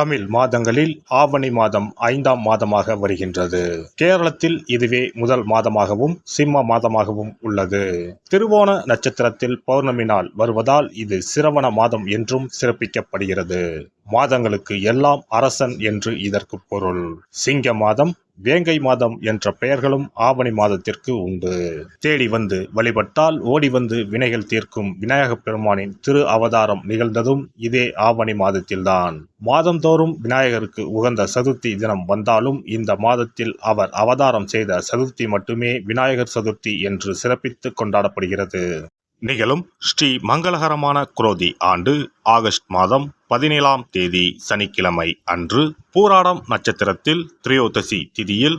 தமிழ் மாதங்களில் ஆவணி மாதம் ஐந்தாம் மாதமாக வருகின்றது. கேரளத்தில் இதுவே முதல் மாதமாகவும் சிம்ம மாதமாகவும் உள்ளது. திருவோண நட்சத்திரத்தில் பௌர்ணமி நாள் வருவதால் இது சிரவண மாதம் என்றும் சிறப்பிக்கப்படுகிறது. மாதங்களுக்கு எல்லாம் அரசன் என்று இதற்கு பொருள். சிங்க மாதம் வேங்கை மாதம் என்ற பெயர்களும் ஆவணி மாதத்திற்கு உண்டு. தேடி வந்து வழிபட்டால் ஓடி வந்து வினைகள் தீர்க்கும் விநாயகப் பெருமானின் திரு அவதாரம் நிகழ்ந்ததும் இதே ஆவணி மாதத்தில்தான். மாதந்தோறும் விநாயகருக்கு உகந்த சதுர்த்தி தினம் வந்தாலும் இந்த மாதத்தில் அவர் அவதாரம் செய்த சதுர்த்தி மட்டுமே விநாயகர் சதுர்த்தி என்று சிறப்பித்து கொண்டாடப்படுகிறது. நிகழும் ஸ்ரீ மங்களகரமான குரோதி ஆண்டு ஆகஸ்ட் மாதம் பதினேழாம் தேதி சனிக்கிழமை அன்று பூராடம் நட்சத்திரத்தில் திரையோதசி திதியில்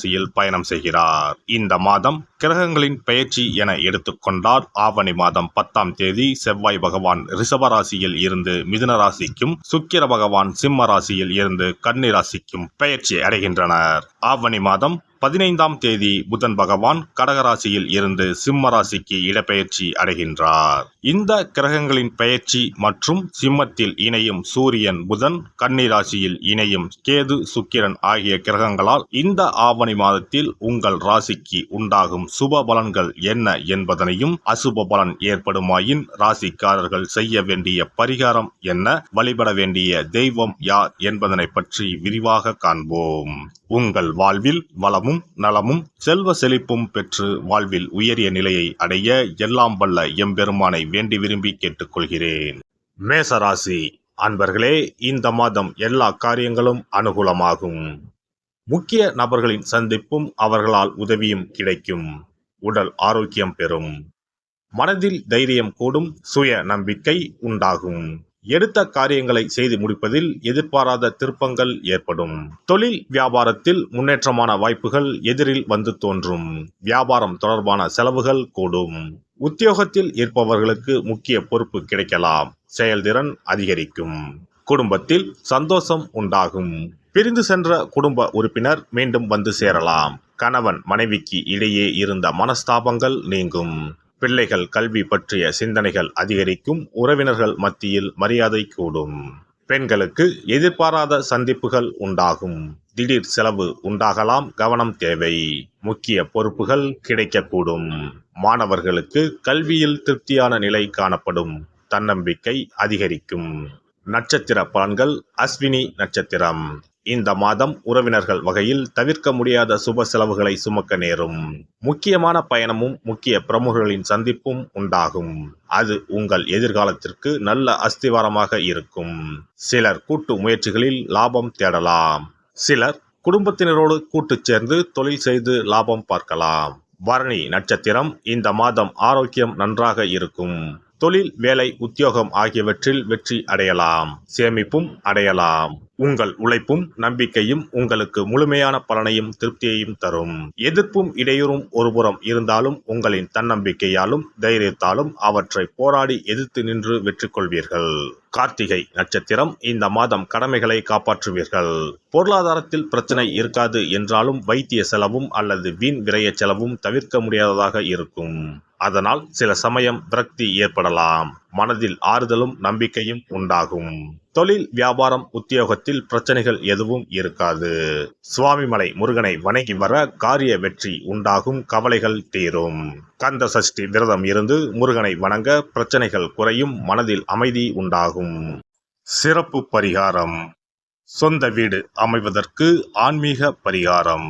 ராசியில் பயணம் செய்கிறார். இந்த மாதம் கிரகங்களின் பெயர்ச்சி என எடுத்துக்கொண்டால் ஆவணி மாதம் பத்தாம் தேதி செவ்வாய் பகவான் ரிஷபராசியில் இருந்து மிதுன ராசிக்கும் சுக்கிர பகவான் சிம்ம ராசியில் இருந்து கன்னி ராசிக்கும் பெயர்ச்சி அடைகின்றனர். ஆவணி மாதம் பதினைந்தாம் தேதி புதன் பகவான் கடகராசியில் இருந்து சிம்ம ராசிக்கு இடப்பெயர்ச்சி அடைகின்றார். இந்த கிரகங்களின் பெயர்ச்சி மற்றும் சிம்மத்தில் இணையும் சூரியன் புதன் கன்னி ராசியில் இணையும் கேது சுக்கிரன் ஆகிய கிரகங்களால் இந்த ஆவணி மாதத்தில் உங்கள் ராசிக்கு உண்டாகும் சுப பலன்கள் என்ன என்பதனையும் அசுப பலன் ஏற்படுமாயின் ராசிக்காரர்கள் செய்ய வேண்டிய பரிகாரம் என்ன? வழிபட வேண்டிய தெய்வம் யார் என்பதனை பற்றி விரிவாக காண்போம். உங்கள் வாழ்வில் வளமும் நலமும் செல்வ செழிப்பும் பெற்று வாழ்வில் உயரிய நிலையை அடைய எல்லாம் வல்ல எம்பெருமானை வேண்டி விரும்பி கேட்டுக்கொள்கிறேன். மேசராசி அன்பர்களே இந்த மாதம் எல்லா காரியங்களும் அனுகூலமாகும். முக்கிய நபர்களின் சந்திப்பும் அவர்களால் உதவியும் கிடைக்கும். உடல் ஆரோக்கியம் பெறும். மனதில் தைரியம் கூடும் சுய நம்பிக்கை உண்டாகும். எடுத்த காரியங்களை செய்து முடிப்பதில் எதிர்பாராத திருப்பங்கள் ஏற்படும். தொழில் வியாபாரத்தில் முன்னேற்றமான வாய்ப்புகள் எதிரில் வந்து தோன்றும். வியாபாரம் தொடர்பான செலவுகள் கூடும். உத்தியோகத்தில் இருப்பவர்களுக்கு முக்கிய பொறுப்பு கிடைக்கலாம். செயல்திறன் அதிகரிக்கும். குடும்பத்தில் சந்தோஷம் உண்டாகும். பிரிந்து சென்ற குடும்ப உறுப்பினர் மீண்டும் வந்து சேரலாம். கணவன் மனைவிக்கு இடையே இருந்த மனஸ்தாபங்கள் நீங்கும். பிள்ளைகள் கல்வி பற்றிய சிந்தனைகள் அதிகரிக்கும். உறவினர்கள் மத்தியில் மரியாதை கூடும். பெண்களுக்கு எதிர்பாராத சந்திப்புகள் உண்டாகும். திடீர் செலவு உண்டாகலாம். கவனம் தேவை. முக்கிய பொறுப்புகள் கிடைக்கக்கூடும். மாணவர்களுக்கு கல்வியில் திருப்தியான நிலை காணப்படும். தன்னம்பிக்கை அதிகரிக்கும். நட்சத்திர பலன்கள் அஸ்வினி நட்சத்திரம். இந்த மாதம் உறவினர்கள் வகையில் தவிர்க்க முடியாத சுப செலவுகளை சுமக்க நேரும். முக்கியமான பயணமும் முக்கிய பிரமுகர்களின் சந்திப்பும் உண்டாகும். அது உங்கள் எதிர்காலத்திற்கு நல்ல அஸ்திவாரமாக இருக்கும். சிலர் கூட்டு முயற்சிகளில் லாபம் தேடலாம். சிலர் குடும்பத்தினரோடு கூட்டு சேர்ந்து தொழில் செய்து லாபம் பார்க்கலாம். பரணி நட்சத்திரம் இந்த மாதம் ஆரோக்கியம் நன்றாக இருக்கும். தொழில் வேலை உத்தியோகம் ஆகியவற்றில் வெற்றி அடையலாம். சேமிப்பும் அடையலாம். உங்கள் உழைப்பும் நம்பிக்கையும் உங்களுக்கு முழுமையான பலனையும் திருப்தியையும் தரும். எதிர்ப்பும் இடையூறும் ஒருபுறம் இருந்தாலும் உங்களின் தன்னம்பிக்கையாலும் தைரியத்தாலும் அவற்றை போராடி எதிர்த்து நின்று வெற்றி கொள்வீர்கள். கார்த்திகை நட்சத்திரம் இந்த மாதம் கடமைகளை காப்பாற்றுவீர்கள். பொருளாதாரத்தில் பிரச்சனை இருக்காது என்றாலும் வைத்திய செலவும் அல்லது வீண் விரைய செலவும் தவிர்க்க முடியாததாக இருக்கும். அதனால் சில சமயம் விரக்தி ஏற்படலாம். மனதில் ஆறுதலும் நம்பிக்கையும் உண்டாகும். தொழில் வியாபாரம் உத்தியோகத்தில் பிரச்சனைகள் எதுவும் இருக்காது. சுவாமிமலை முருகனை வணங்கி வர காரிய வெற்றி உண்டாகும் கவலைகள் தீரும். கந்த சஷ்டி விரதம் இருந்து முருகனை வணங்க பிரச்சனைகள் குறையும் மனதில் அமைதி உண்டாகும். சிறப்பு பரிகாரம். சொந்த வீடு அமைவதற்கு ஆன்மீக பரிகாரம்.